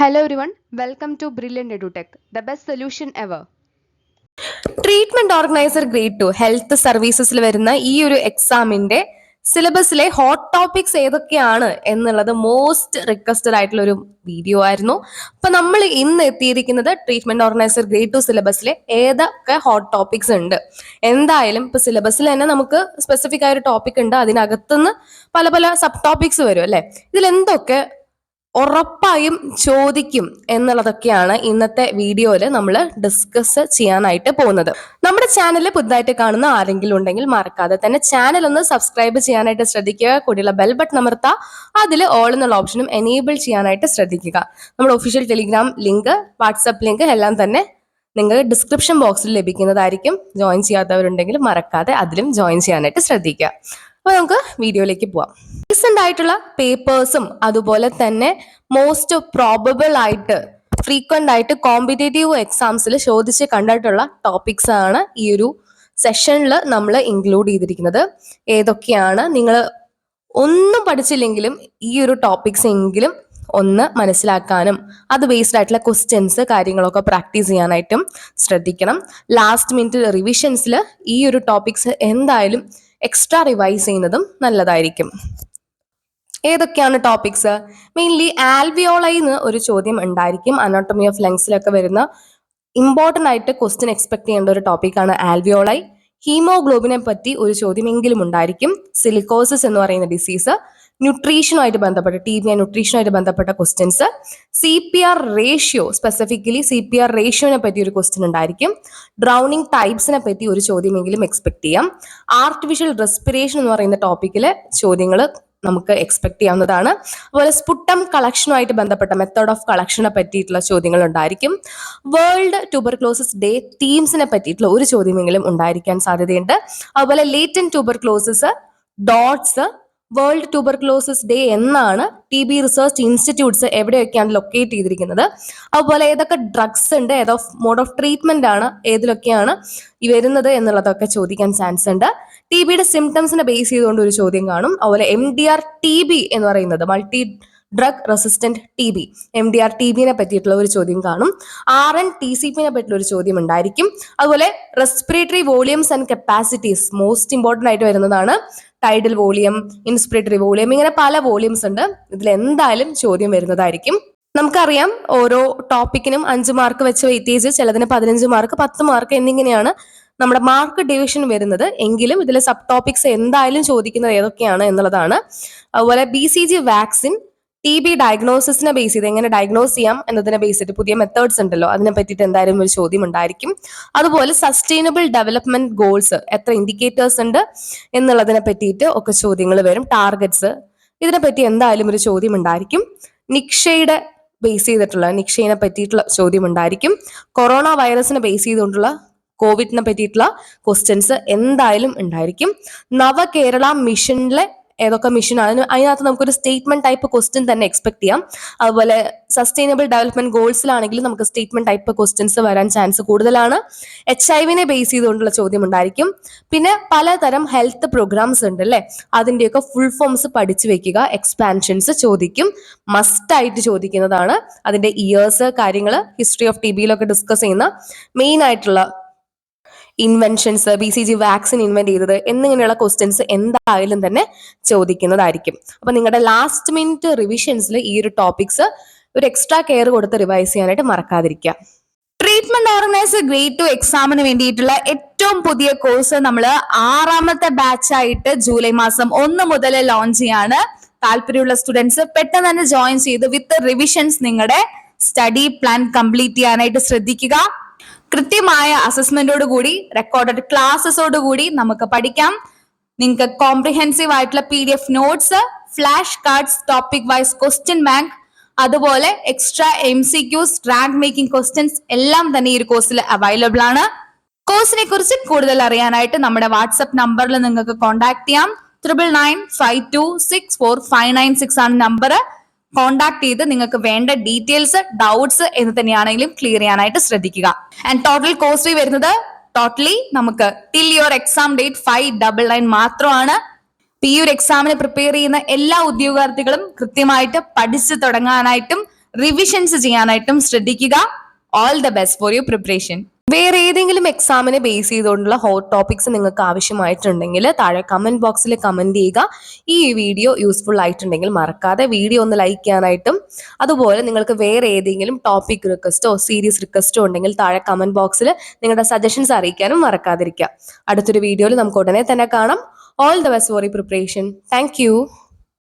Hello everyone, welcome to Brilliant EduTech, the best solution ever. Treatment organiser grade two health സർവീസസിൽ വരുന്ന ഈ ഒരു എക്സാമിന്റെ സിലബസിലെ hot topics ഏതൊക്കെയാണ് എന്നുള്ളത് മോസ്റ്റ് റിക്വസ്റ്റഡ് ആയിട്ടുള്ള ഒരു വീഡിയോ ആയിരുന്നു. അപ്പൊ നമ്മൾ ഇന്ന് എത്തിയിരിക്കുന്നത് ട്രീറ്റ്മെന്റ് ഓർഗനൈസർ ഗ്രേഡ് ടു സിലബസിലെ ഏതൊക്കെ ഹോട്ട് ടോപ്പിക്സ് ഉണ്ട്. എന്തായാലും ഇപ്പൊ സിലബസിൽ തന്നെ നമുക്ക് സ്പെസിഫിക് ആയ ഒരു ടോപ്പിക് ഉണ്ട്. അതിനകത്തുനിന്ന് പല പല സബ് ടോപ്പിക്സ് വരും അല്ലെ? ഇതിൽ എന്തൊക്കെ ഉറപ്പായും ചോദിക്കും എന്നുള്ളതൊക്കെയാണ് ഇന്നത്തെ വീഡിയോയിൽ നമ്മൾ ഡിസ്കസ് ചെയ്യാനായിട്ട് പോകുന്നത്. നമ്മുടെ ചാനൽ പുതുതായിട്ട് കാണുന്ന ആരെങ്കിലും ഉണ്ടെങ്കിൽ മറക്കാതെ തന്നെ ചാനൽ ഒന്ന് സബ്സ്ക്രൈബ് ചെയ്യാനായിട്ട് ശ്രദ്ധിക്കുക കൂടിയുള്ള ബെൽ ബട്ടൺ അമർത്തുക അതിൽ ഓൾ എന്നുള്ള ഓപ്ഷനും എനേബിൾ ചെയ്യാനായിട്ട് ശ്രദ്ധിക്കുക. നമ്മുടെ official Telegram link WhatsApp link എല്ലാം തന്നെ നിങ്ങൾ ഡിസ്ക്രിപ്ഷൻ ബോക്സിൽ ലഭിക്കുന്നതായിരിക്കും. ജോയിൻ ചെയ്യാത്തവരുണ്ടെങ്കിൽ മറക്കാതെ അതിലും ജോയിൻ ചെയ്യാനായിട്ട് ശ്രദ്ധിക്കുക. അപ്പൊ നമുക്ക് വീഡിയോയിലേക്ക് പോവാം. റീസെന്റ് ആയിട്ടുള്ള പേപ്പേഴ്സും അതുപോലെ തന്നെ മോസ്റ്റ് പ്രോബബിൾ ആയിട്ട് ഫ്രീക്വന്റ് ആയിട്ട് കോമ്പറ്റേറ്റീവ് എക്സാംസിൽ ചോദിച്ച് കണ്ടിട്ടുള്ള ടോപ്പിക്സ് ആണ് ഈ ഒരു സെഷനിൽ നമ്മൾ ഇൻക്ലൂഡ് ചെയ്തിരിക്കുന്നത്. ഏതൊക്കെയാണ്? നിങ്ങൾ ഒന്നും പഠിച്ചില്ലെങ്കിലും ഈ ഒരു ടോപ്പിക്സ് എങ്കിലും ഒന്ന് മനസ്സിലാക്കാനും അത് ബേസ്ഡ് ആയിട്ടുള്ള ക്വസ്റ്റ്യൻസ് കാര്യങ്ങളൊക്കെ പ്രാക്ടീസ് ചെയ്യാനായിട്ടും ശ്രദ്ധിക്കണം. ലാസ്റ്റ് മിനിറ്റ് റിവിഷൻസിൽ ഈ ഒരു ടോപ്പിക്സ് എന്തായാലും എക്സ്ട്രാ റിവൈസ് ചെയ്യുന്നതും നല്ലതായിരിക്കും. ഏതൊക്കെയാണ് ടോപ്പിക്സ് മെയിൻലി ആൽവിയോളയിൽ ഒരു ചോദ്യം ഉണ്ടായിരിക്കും. അനോട്ടമി ഓഫ് ലങ്സിലൊക്കെ വരുന്ന ഇമ്പോർട്ടന്റ് ആയിട്ട് ക്വസ്റ്റ്യൻ എക്സ്പെക്ട് ചെയ്യേണ്ട ഒരു ടോപ്പിക്കാണ് ആൽവിയോളൈ ഹീമോഗ്ലോബിനെ പറ്റി ഒരു ചോദ്യമെങ്കിലും ഉണ്ടായിരിക്കും. സിലിക്കോസിസ് എന്ന് പറയുന്ന ഡിസീസ് ന്യൂട്രീഷനുമായിട്ട് ബന്ധപ്പെട്ട ടി ബി ന്യൂട്രീഷനുമായിട്ട് ബന്ധപ്പെട്ട questions C P R ratio specifically C P R റേഷ്യോനെ പറ്റി ഒരു ക്വസ്റ്റ്യൻ ഉണ്ടായിരിക്കും. ഡ്രൗണിങ് ടൈപ്സിനെ പറ്റി ഒരു ചോദ്യമെങ്കിലും എക്സ്പെക്ട് ചെയ്യാം. ആർട്ടിഫിഷ്യൽ റെസ്പിറേഷൻ എന്ന് പറയുന്ന ടോപ്പിക്കിലെ ചോദ്യങ്ങൾ നമുക്ക് എക്സ്പെക്ട് ചെയ്യാവുന്നതാണ്. അതുപോലെ സ്പുട്ടം കളക്ഷനുമായിട്ട് ബന്ധപ്പെട്ട മെത്തേഡ് ഓഫ് കളക്ഷനെ പറ്റിയിട്ടുള്ള ചോദ്യങ്ങൾ ഉണ്ടായിരിക്കും. വേൾഡ് ട്യൂബർക്ലോസിസ് ഡേ തീംസിനെ പറ്റിയിട്ടുള്ള ഒരു ചോദ്യമെങ്കിലും ഉണ്ടായിരിക്കാൻ സാധ്യതയുണ്ട്. അതുപോലെ latent tuberculosis DOTS world tuberculosis day എന്നാണ് ടി ബി റിസർച്ച് ഇൻസ്റ്റിറ്റ്യൂട്ട്സ് എവിടെയൊക്കെയാണ് ലൊക്കേറ്റ് ചെയ്തിരിക്കുന്നത്. അതുപോലെ ഏതൊക്കെ ഡ്രഗ്സ് ഉണ്ട് ഏതോ മോഡ് ഓഫ് ട്രീറ്റ്മെന്റ് ആണ് ഏതിലൊക്കെയാണ് ഈ വരുന്നത് എന്നുള്ളതൊക്കെ ചോദിക്കാൻ ചാൻസ് ഉണ്ട്. ടി ബിയുടെ സിംറ്റംസിനെ ബേസ് ചെയ്തുകൊണ്ട് ഒരു ചോദ്യം കാണും. അതുപോലെ M D R T B എന്ന് പറയുന്നത് multi drug resistant T B M D R T ബിനെ പറ്റിയിട്ടുള്ള ഒരു ചോദ്യം കാണും. ആർ എൻ ടി സി പിനെ പറ്റിയുള്ള ഒരു ചോദ്യം ഉണ്ടായിരിക്കും. അതുപോലെ respiratory volumes and capacities most important ആയിട്ട് വരുന്നതാണ്. ടൈഡൽ വോളിയം ഇൻസ്പിറേറ്ററി വോളിയം ഇങ്ങനെ പല വോളിയംസ് ഉണ്ട്. ഇതിൽ എന്തായാലും ചോദ്യം വരുന്നതായിരിക്കും. നമുക്കറിയാം ഓരോ ടോപ്പിക്കിനും അഞ്ച് മാർക്ക് വെച്ച് വെയിറ്റേജ് ചിലതിന് പതിനഞ്ച് മാർക്ക് പത്ത് മാർക്ക് എന്നിങ്ങനെയാണ് നമ്മുടെ മാർക്ക് ഡിവിഷൻ വരുന്നത്. എങ്കിലും ഇതിലെ സബ് ടോപ്പിക്സ് എന്തായാലും ചോദിക്കുന്നത് ഏതൊക്കെയാണ് എന്നുള്ളതാണ്. അതുപോലെ B C G vaccine T B ഡയഗ്നോസിസിനെ base ചെയ്ത് എങ്ങനെ ഡയഗ്നോസ് ചെയ്യാം എന്നതിനെ ബേസ് ചെയ്ത് പുതിയ മെത്തേഡ്സ് ഉണ്ടല്ലോ. അതിനെ പറ്റിയിട്ട് എന്തായാലും ഒരു ചോദ്യം ഉണ്ടായിരിക്കും. അതുപോലെ സസ്റ്റൈനബിൾ ഡെവലപ്മെന്റ് ഗോൾസ് എത്ര ഇൻഡിക്കേറ്റേഴ്സ് ഉണ്ട് എന്നുള്ളതിനെ പറ്റിയിട്ട് ഒക്കെ ചോദ്യങ്ങൾ വരും. ടാർഗറ്റ്സ് ഇതിനെ പറ്റി എന്തായാലും ഒരു ചോദ്യം ഉണ്ടായിരിക്കും. നിക്ഷയുടെ ബേസ് ചെയ്തിട്ടുള്ള നിക്ഷയെ പറ്റിയിട്ടുള്ള ചോദ്യം ഉണ്ടായിരിക്കും. കൊറോണ വൈറസിനെ ബേസ് ചെയ്തുകൊണ്ടുള്ള കോവിഡിനെ പറ്റിയിട്ടുള്ള ക്വസ്റ്റ്യൻസ് എന്തായാലും ഉണ്ടായിരിക്കും. നവകേരള മിഷനിലെ ഏതൊക്കെ മിഷൻ ആണ്. അതിനകത്ത് നമുക്കൊരു സ്റ്റേറ്റ്മെന്റ് ടൈപ്പ് ക്വസ്റ്റ്യൻ തന്നെ എക്സ്പെക്ട് ചെയ്യാം. അതുപോലെ സസ്റ്റൈനബിൾ ഡെവലപ്മെന്റ് ഗോൾസിലാണെങ്കിലും നമുക്ക് സ്റ്റേറ്റ്മെന്റ് ടൈപ്പ് ക്വസ്റ്റ്യൻസ് വരാൻ ചാൻസ് കൂടുതലാണ്. എച്ച് ഐ വിനെ ബേസ് ചെയ്തുകൊണ്ടുള്ള ചോദ്യം ഉണ്ടായിരിക്കും. പിന്നെ പലതരം ഹെൽത്ത് പ്രോഗ്രാംസ് ഉണ്ട് അല്ലേ? അതിന്റെയൊക്കെ ഫുൾ ഫോംസ് പഠിച്ചു വെക്കുക എക്സ്പാൻഷൻസ് ചോദിക്കും. മസ്റ്റ് ആയിട്ട് ചോദിക്കുന്നതാണ്. അതിന്റെ ഇയേഴ്സ് കാര്യങ്ങൾ ഹിസ്റ്ററി ഓഫ് ടി ബിയിലൊക്കെ ഡിസ്കസ് ചെയ്യുന്ന മെയിൻ ആയിട്ടുള്ള inventions B C G vaccine invent ചെയ്തത് എന്നിങ്ങനെയുള്ള ക്വസ്റ്റ്യൻസ് എന്തായാലും തന്നെ ചോദിക്കുന്നതായിരിക്കും. അപ്പൊ നിങ്ങളുടെ ലാസ്റ്റ് മിനിറ്റ് റിവിഷൻസിൽ ഈ ഒരു ടോപ്പിക്സ് ഒരു എക്സ്ട്രാ കെയർ കൊടുത്ത് റിവൈസ് ചെയ്യാനായിട്ട് മറക്കാതിരിക്കുക. ട്രീറ്റ്മെന്റ് ഓർഗനൈസർ ഗ്രേഡ് ടു എക്സാമിന് വേണ്ടിയിട്ടുള്ള ഏറ്റവും പുതിയ കോഴ്സ് നമ്മൾ ആറാമത്തെ ബാച്ച് ആയിട്ട് ജൂലൈ മാസം ഒന്ന് മുതൽ ലോഞ്ച് ചെയ്യാണ്. താല്പര്യമുള്ള സ്റ്റുഡൻസ് പെട്ടെന്ന് തന്നെ ജോയിൻ ചെയ്ത് വിത്ത് റിവിഷൻസ് നിങ്ങളുടെ സ്റ്റഡി പ്ലാൻ കംപ്ലീറ്റ് ചെയ്യാനായിട്ട് ശ്രദ്ധിക്കുക. കൃത്യമായ അസസ്മെന്റോട് കൂടി റെക്കോർഡഡ് ക്ലാസ്സസോട് കൂടി നമുക്ക് പഠിക്കാം. നിങ്ങൾക്ക് കോംപ്രിഹെൻസീവ് ആയിട്ടുള്ള P D F notes flash cards topic wise question bank അതുപോലെ extra M C Qs rank making questions എല്ലാം തന്നെ ഈ ഒരു കോഴ്സിൽ അവൈലബിൾ ആണ്. കോഴ്സിനെ കുറിച്ച് കൂടുതൽ അറിയാനായിട്ട് നമ്മുടെ വാട്സപ്പ് നമ്പറിൽ നിങ്ങൾക്ക് കോൺടാക്ട് ചെയ്യാം. Triple nine five two six four five nine six ആണ് നമ്പർ കോൺടാക്ട് ചെയ്ത് നിങ്ങൾക്ക് വേണ്ട ഡീറ്റെയിൽസ് ഡൗട്ട്സ് എന്ന് തന്നെയാണെങ്കിലും ക്ലിയർ ചെയ്യാനായിട്ട് ശ്രദ്ധിക്കുക. ആൻഡ് ടോട്ടൽ കോസ്റ്റ് വരുന്നത് ടോട്ടലി നമുക്ക് till your exam date five double nine മാത്രമാണ്. ഈ ഒരു എക്സാമിന് പ്രിപ്പയർ ചെയ്യുന്ന എല്ലാ ഉദ്യോഗാർത്ഥികളും കൃത്യമായിട്ട് പഠിച്ചു തുടങ്ങാനായിട്ടും റിവിഷൻസ് ചെയ്യാനായിട്ടും ശ്രദ്ധിക്കുക. All the best for you preparation വേറെ ഏതെങ്കിലും എക്സാമിനെ ബേസ് ചെയ്തുകൊണ്ടുള്ള ഹോട്ട് ടോപ്പിക്സ് നിങ്ങൾക്ക് ആവശ്യമായിട്ടുണ്ടെങ്കിൽ താഴെ കമന്റ് ബോക്സിൽ കമന്റ് ചെയ്യുക. ഈ വീഡിയോ യൂസ്ഫുൾ ആയിട്ടുണ്ടെങ്കിൽ മറക്കാതെ വീഡിയോ ഒന്ന് ലൈക്ക് ചെയ്യാനായിട്ടും അതുപോലെ നിങ്ങൾക്ക് വേറെ ഏതെങ്കിലും ടോപ്പിക് റിക്വസ്റ്റോ സീരീസ് റിക്വസ്റ്റോ ഉണ്ടെങ്കിൽ താഴെ കമന്റ് ബോക്സിൽ നിങ്ങളുടെ സജഷൻസ് അറിയിക്കാനും മറക്കാതിരിക്കുക. അടുത്തൊരു വീഡിയോയിൽ നമുക്ക് ഉടനെ തന്നെ കാണാം. ഓൾ ദ ബെസ്റ്റ് ഫോർ ഈ പ്രിപ്പറേഷൻ താങ്ക്